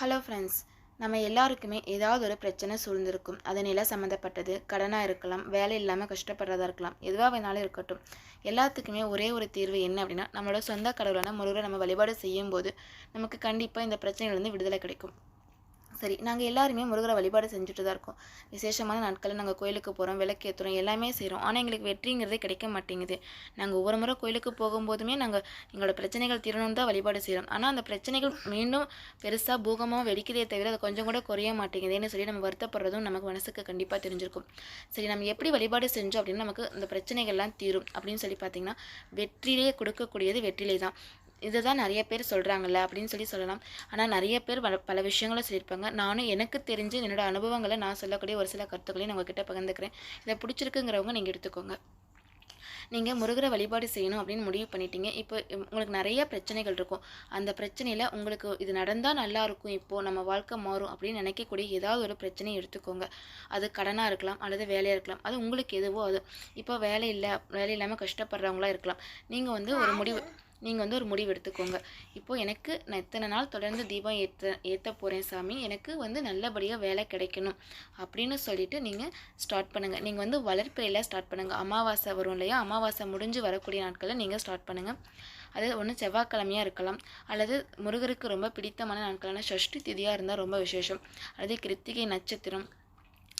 Hello friends நம்ம எல்லாருக்குமே ஏதாவது ஒரு பிரச்சனை சூழ்ந்திருக்கும். அது நில சம்மந்தப்பட்டது கடனாக இருக்கலாம் வேலை இல்லாமல் கஷ்டப்படுறதா இருக்கலாம் எதுவாக வேணாலும் இருக்கட்டும். எல்லாத்துக்குமே ஒரே ஒரு தீர்வு என்ன அப்படின்னா நம்மளோட சொந்த கடவுளான முருகரை நம்ம வழிபாடு செய்யும்போது நமக்கு கண்டிப்பாக இந்த பிரச்சனையிலேருந்து விடுதலை கிடைக்கும். சரி நாங்கள் எல்லாருமே முருகரை வழிபாடு செஞ்சுட்டு தான் இருக்கோம். விசேஷமான நாட்களில் நாங்கள் கோயிலுக்கு போகிறோம் விளக்கேற்றுறோம் எல்லாமே செய்கிறோம் ஆனால் எங்களுக்கு வெற்றிங்கிறதே கிடைக்க மாட்டேங்குது. நாங்கள் ஒவ்வொரு முறை கோயிலுக்கு போகும்போதுமே நாங்கள் எங்களோட பிரச்சனைகள் தீரணும் தான் வழிபாடு செய்கிறோம் ஆனால் அந்த பிரச்சனைகள் மீண்டும் பெருசாக பூகமாக வெடிக்கிறதே தவிர அது கொஞ்சம் கூட குறைய மாட்டேங்குதுன்னு சொல்லி நம்ம வருத்தப்படுறதும் நமக்கு மனசுக்கு கண்டிப்பாக தெரிஞ்சிருக்கும். சரி நம்ம எப்படி வழிபாடு செஞ்சோம் அப்படின்னு நமக்கு இந்த பிரச்சனைகள்லாம் தீரும் அப்படின்னு சொல்லி பார்த்தீங்கன்னா வெற்றிலே கொடுக்கக்கூடியது வெற்றிலே தான் இதை தான் நிறைய பேர் சொல்கிறாங்கல்ல அப்படின்னு சொல்லி சொல்லலாம். ஆனால் நிறைய பேர் பல பல விஷயங்களை சொல்லியிருப்பாங்க. நானும் எனக்கு தெரிஞ்சு என்னோட அனுபவங்களை நான் சொல்லக்கூடிய ஒரு சில கருத்துக்களையும் நான் உங்ககிட்ட பகிர்ந்துக்கிறேன். இதை பிடிச்சிருக்குங்கிறவங்க நீங்கள் எடுத்துக்கோங்க. நீங்கள் முருகரை வழிபாடு செய்யணும் அப்படின்னு முடிவு பண்ணிட்டீங்க. இப்போ உங்களுக்கு நிறைய பிரச்சனைகள் இருக்கும். அந்த பிரச்சனையில் உங்களுக்கு இது நடந்தால் நல்லா இருக்கும். இப்போது நம்ம வாழ்க்கை மாறும் அப்படின்னு நினைக்கக்கூடிய ஏதாவது ஒரு பிரச்சனையை எடுத்துக்கோங்க. அது கடனாக இருக்கலாம் அல்லது வேலையாக இருக்கலாம். அது உங்களுக்கு எதுவோ அது. இப்போ வேலை இல்லை வேலை இல்லாமல் கஷ்டப்படுறவங்களா இருக்கலாம். நீங்கள் வந்து ஒரு முடிவு நீங்கள் வந்து ஒரு முடிவு எடுத்துக்கோங்க. இப்போது எனக்கு நான் இத்தனை நாள் தொடர்ந்து தீபம் ஏற்ற ஏற்ற போகிறேன் சாமி. எனக்கு வந்து நல்லபடியாக வேலை கிடைக்கணும் அப்படின்னு சொல்லிவிட்டு நீங்கள் ஸ்டார்ட் பண்ணுங்கள் நீங்கள் வந்து வளர்ப்பிறையில் ஸ்டார்ட் பண்ணுங்கள் அமாவாசை வரும் இல்லையா? அமாவாசை முடிஞ்சு வரக்கூடிய நாட்களில் நீங்கள் ஸ்டார்ட் பண்ணுங்கள் அது ஒன்று செவ்வாய்க்கிழமையாக இருக்கலாம். அல்லது முருகருக்கு ரொம்ப பிடித்தமான நாட்களான ஷஷ்டி திதியாக இருந்தால் ரொம்ப விசேஷம். அல்லது கிருத்திகை நட்சத்திரம்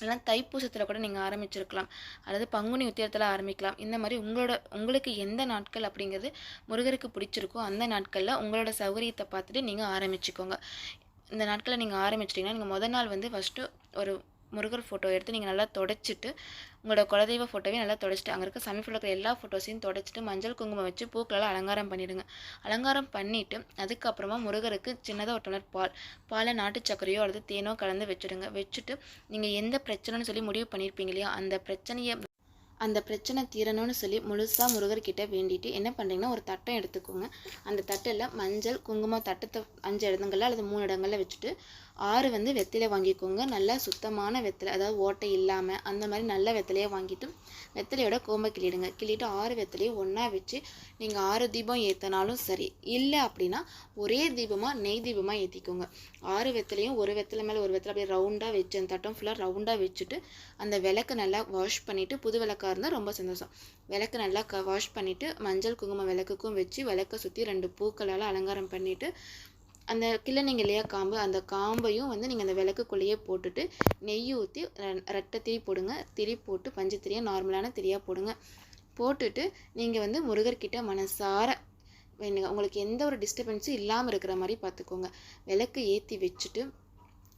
இல்லைனா தைப்பூசத்தில் கூட நீங்கள் ஆரம்பிச்சிருக்கலாம். அல்லது பங்குனி உத்திரத்தில் ஆரம்பிக்கலாம். இந்த மாதிரி உங்களோட உங்களுக்கு எந்த நாட்கள் அப்படிங்கிறது முருகருக்கு பிடிச்சிருக்கோ அந்த நாட்களில் உங்களோட சௌகரியத்தை பார்த்துட்டு நீங்கள் ஆரம்பிச்சுக்கோங்க. இந்த நாட்களில் நீங்கள் ஆரம்பிச்சிட்டிங்கன்னா நீங்கள் முதல் நாள் வந்து ஃபஸ்ட்டு ஒரு முருகர் ஃபோட்டோ எடுத்து நீங்கள் நல்லா தொடச்சிட்டு உங்களோட குலதெய்வ ஃபோட்டோவே நல்லா தொடச்சிட்டு அங்கே இருக்க சமீபத்தில் இருக்கிற எல்லா ஃபோட்டோஸையும் தொடச்சிட்டு மஞ்சள் குங்குமம் வச்சு பூக்களால் அலங்காரம் பண்ணிவிடுங்க அலங்காரம் பண்ணிவிட்டு அதுக்கப்புறமா முருகருக்கு சின்னதாக ஒரு டம்ளர் பால். பாலை நாட்டு சர்க்கரையோ அல்லது தேனோ கலந்து வச்சுடுங்க. வச்சுட்டு நீங்கள் எந்த பிரச்சனைன்னு சொல்லி முடிவு பண்ணியிருப்பீங்க இல்லையா? அந்த பிரச்சனையை அந்த பிரச்சனை தீரணும்னு சொல்லி முழுசாக முருகர்கிட்ட வேண்டிட்டு என்ன பண்ணுறீங்கன்னா ஒரு தட்டம் எடுத்துக்கோங்க. அந்த தட்டில் மஞ்சள் குங்குமம் தட்டத்தை அஞ்சு இடங்கள்ல அல்லது மூணு இடங்களில் வச்சுட்டு ஆறு வந்து வெத்திலை வாங்கிக்கோங்க. நல்லா சுத்தமான வெத்திலை அதாவது ஓட்டை இல்லாமல் அந்த மாதிரி நல்ல வெத்திலையை வாங்கிட்டு வெத்திலையோட கோம்பை கிள்ளிடுங்க. கிள்ளிட்டு ஆறு வெத்திலையும் ஒன்றா வச்சு நீங்கள் ஆறு தீபம் ஏற்றினாலும் சரி. இல்லை அப்படின்னா ஒரே தீபமாக நெய் தீபமாக ஏற்றிக்கோங்க ஆறு வெத்திலையும் ஒரு வெத்திலை மேலே ஒரு வெத்திலை அப்படியே ரவுண்டாக வச்சு அந்த தட்டம் ஃபுல்லாக ரவுண்டாக வச்சுட்டு அந்த விளக்கு நல்லா வாஷ் பண்ணிவிட்டு புது விளக்கு விளக்காக இருந்தால் ரொம்ப சந்தோஷம். விளக்கு நல்லா க வாஷ் பண்ணிவிட்டு மஞ்சள் குங்குமம் விளக்குக்கும் வச்சு விளக்கை சுற்றி ரெண்டு பூக்களால் அலங்காரம் பண்ணிவிட்டு அந்த கிள்ளனிங்க இல்லையா காம்பு அந்த காம்பையும் வந்து நீங்கள் அந்த விளக்குக்குள்ளேயே போட்டுட்டு நெய் ஊற்றி ரெட்டை திரி போடுங்க. திரி போட்டு பஞ்சு திரியாக நார்மலான திரியாக போடுங்க. போட்டுட்டு நீங்கள் வந்து முருகர்கிட்ட மனசார வேணுங்க உங்களுக்கு எந்த ஒரு டிஸ்டர்பன்ஸும் இல்லாமல் இருக்கிற மாதிரி பார்த்துக்கோங்க. விளக்கு ஏற்றி வச்சுட்டு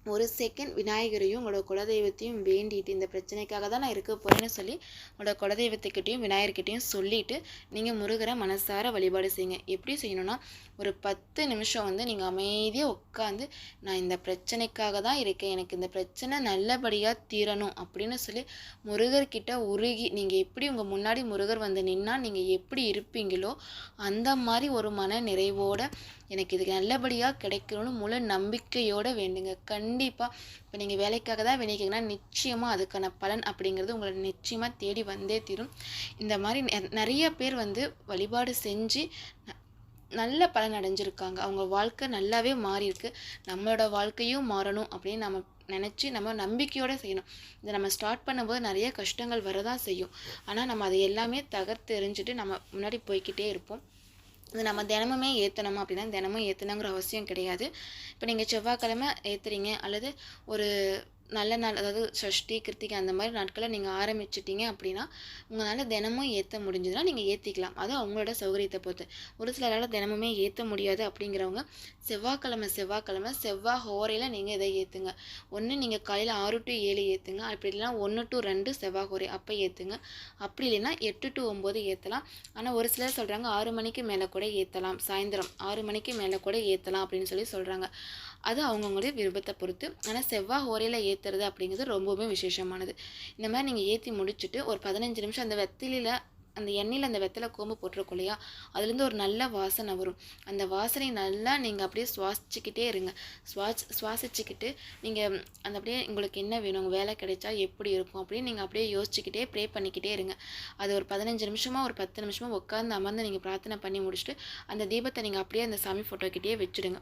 ஒரு செகண்ட் விநாயகரையும் உங்களோட குலதெய்வத்தையும் வேண்டிட்டு இந்த பிரச்சனைக்காக தான் நான் இருக்க போகிறேன்னு சொல்லி உங்களோட குலதெய்வத்துக்கிட்டையும் விநாயகர்கிட்டையும் சொல்லிவிட்டு நீங்கள் முருகரை மனசார வழிபாடு செய்யுங்க. எப்படி செய்யணும்னா ஒரு பத்து நிமிஷம் வந்து நீங்கள் அமைதியாக உட்காந்து நான் இந்த பிரச்சனைக்காக தான் இருக்கேன். எனக்கு இந்த பிரச்சனை நல்லபடியாக தீரணும். அப்படின்னு சொல்லி முருகர்கிட்ட உருகி நீங்கள் எப்படி உங்கள் முன்னாடி முருகர் வந்து நின்னால் நீங்கள் எப்படி இருப்பீங்களோ அந்த மாதிரி ஒரு மன நிறைவோடு எனக்கு இதுக்கு நல்லபடியாக கிடைக்கணும்னு முழு நம்பிக்கையோடு வேண்டுங்க. கண் கண்டிப்பாக இப்போ நீங்கள் வேலைக்காக தான் வேணிக்கிங்கன்னா நிச்சயமாக அதுக்கான பலன் அப்படிங்கிறது உங்களை நிச்சயமாக தேடி வந்தே தீரும். இந்த மாதிரி நிறைய பேர் வந்து வழிபாடு செஞ்சு நல்ல பலன் அடைஞ்சிருக்காங்க. அவங்க வாழ்க்கை நல்லாவே மாறியிருக்கு. நம்மளோட வாழ்க்கையும் மாறணும் அப்படின்னு நம்ம நினச்சி நம்ம நம்பிக்கையோடு செய்யணும். இதை நம்ம ஸ்டார்ட் பண்ணும்போது நிறைய கஷ்டங்கள் வரதான் செய்யும். ஆனால் நம்ம அதை எல்லாமே தகர்த்து எறிஞ்சிட்டு நம்ம முன்னாடி போய்கிட்டே இருப்போம். இது நம்ம தினமுமே ஏற்றணுமா அப்படின்னா தினமும் ஏற்றணுங்கிற அவசியம் கிடையாது. இப்போ நீங்கள் செவ்வாய்க்கிழமை ஏற்றுறீங்க அல்லது ஒரு நல்ல நாள் அதாவது சஷ்டி கிருத்திகை அந்த மாதிரி நாட்களை நீங்கள் ஆரம்பிச்சிட்டிங்க அப்படின்னா உங்களால் தினமும் ஏற்ற முடிஞ்சதுன்னா நீங்கள் ஏற்றிக்கலாம் அது அவங்களோட சௌகரியத்தை பொறுத்து. ஒரு சிலரால் தினமுமே ஏற்ற முடியாது அப்படிங்கிறவங்க செவ்வாய்க்கிழமை செவ்வாய்க்கிழமை செவ்வாய் ஹோரையில் நீங்கள் இதை ஏற்றுங்க ஒன்று நீங்கள் காலையில் ஆறு டு ஏழு ஏற்றுங்க அப்படி இல்லைனா ஒன்று டு ரெண்டு செவ்வாய் ஹோரை அப்போ ஏற்றுங்க அப்படி இல்லைன்னா எட்டு டு ஒம்பது ஏற்றலாம் ஆனால் ஒரு சிலர் சொல்கிறாங்க ஆறு மணிக்கு மேலே கூட ஏற்றலாம் சாயந்தரம் ஆறு மணிக்கு மேலே கூட ஏற்றலாம் அப்படின்னு சொல்லி சொல்கிறாங்க அது அவங்கவுங்களுடைய விருப்பத்தை பொறுத்து. ஆனால் செவ்வாய் ஓரையில் ஏற்றுறது அப்படிங்கிறது ரொம்பவுமே விசேஷமானது. இந்த மாதிரி நீங்கள் ஏற்றி முடிச்சுட்டு ஒரு பதினஞ்சு நிமிஷம் அந்த வெத்திலியில் அந்த எண்ணெயில் அந்த வெத்தலை கோம்பு போட்டிருக்கோம் இல்லையா? அதுலேருந்து ஒரு நல்ல வாசனை வரும். அந்த வாசனை நல்லா நீங்கள் அப்படியே சுவாசிச்சுக்கிட்டே இருங்க. சுவாஸ் சுவாசிச்சுக்கிட்டு நீங்கள் அந்த அப்படியே உங்களுக்கு என்ன வேணும் உங்கள் வேலை கிடைச்சா எப்படி இருக்கும் அப்படின்னு நீங்கள் அப்படியே யோசிச்சுக்கிட்டே ப்ரே பண்ணிக்கிட்டே இருங்க. அது ஒரு பதினஞ்சு நிமிஷமாக ஒரு பத்து நிமிஷமாக உட்காந்து அமர்ந்து நீங்கள் பிரார்த்தனை பண்ணி முடிச்சுட்டு அந்த தீபத்தை நீங்கள் அப்படியே அந்த சாமி ஃபோட்டோக்கிட்டே வச்சுடுங்க.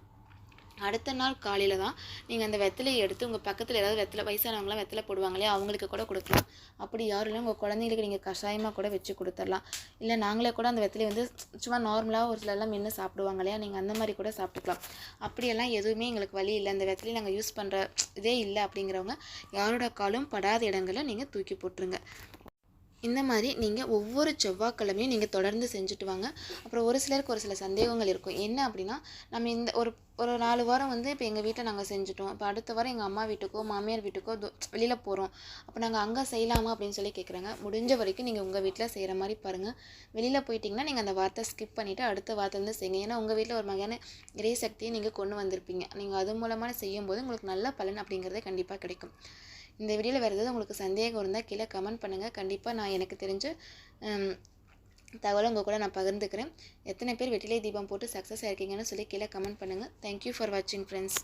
அடுத்த நாள் காலையில் தான் நீங்கள் அந்த வெத்தலையை எடுத்து உங்கள் பக்கத்தில் ஏதாவது வெத்தலை வயசானவங்களாம் வெத்தலை போடுவாங்களே அவங்களுக்கு கூட கொடுக்கலாம். அப்படி யாரும் இல்லை உங்கள் குழந்தைங்களுக்கு நீங்கள் கஷாயமாக கூட வச்சு கொடுத்துடலாம். இல்லை நாங்களே கூட அந்த வெத்தலையை வந்து சும்மா நார்மலாக ஒரு சிலர்லாம் மென்று சாப்பிடுவாங்க இல்லையா நீங்கள் அந்த மாதிரி கூட சாப்பிட்டுக்கலாம். அப்படியெல்லாம் எதுவுமே எங்களுக்கு வழி இல்லை. அந்த வெத்தலையை நாங்கள் யூஸ் பண்ணுற இதே இல்லை அப்படிங்கிறவங்க யாரோட காலும் படாத இடங்களில் நீங்கள் தூக்கி போட்டுருங்க. இந்த மாதிரி நீங்கள் ஒவ்வொரு செவ்வாய்க்கிழமையும் நீங்கள் தொடர்ந்து செஞ்சுட்டு வாங்க. அப்புறம் ஒரு சிலருக்கு ஒரு சில சந்தேகங்கள் இருக்கும். என்ன அப்படின்னா நம்ம இந்த ஒரு ஒரு நாலு வாரம் வந்து இப்போ எங்கள் வீட்டில் நாங்கள் செஞ்சுட்டோம். இப்போ அடுத்த வாரம் எங்கள் அம்மா வீட்டுக்கோ மாமியார் வீட்டுக்கோ வெளியில் போகிறோம் அப்போ நாங்கள் அங்கே செய்யலாமா அப்படின்னு சொல்லி கேட்குறாங்க முடிஞ்ச வரைக்கும் நீங்கள் உங்கள் வீட்டில் செய்கிற மாதிரி பாருங்கள் வெளியில் போயிட்டிங்கன்னா நீங்கள் அந்த வார்த்தை ஸ்கிப் பண்ணிவிட்டு அடுத்த வார்த்தைலேருந்து செய்யுங்க. ஏன்னா உங்கள் வீட்டில் ஒரு வகையான இறை சக்தியை நீங்கள் கொண்டு வந்திருப்பீங்க. நீங்கள் அது மூலமாக செய்யும்போது உங்களுக்கு நல்ல பலன் அப்படிங்கிறது கண்டிப்பாக கிடைக்கும். இந்த வீடியோவில் வேறு ஏதாவது உங்களுக்கு சந்தேகம் இருந்தால் கீழே கமெண்ட் பண்ணுங்கள் கண்டிப்பாக நான் எனக்கு தெரிஞ்ச தகவலை உங்கள் கூட நான் பகிர்ந்துக்கிறேன். எத்தனை பேர் வெற்றிலை தீபம் போட்டு சக்ஸஸ் ஆயிருக்கீங்கன்னு சொல்லி கீழே கமெண்ட் பண்ணுங்கள் தேங்க்யூ ஃபார் வாட்சிங் ஃப்ரெண்ட்ஸ்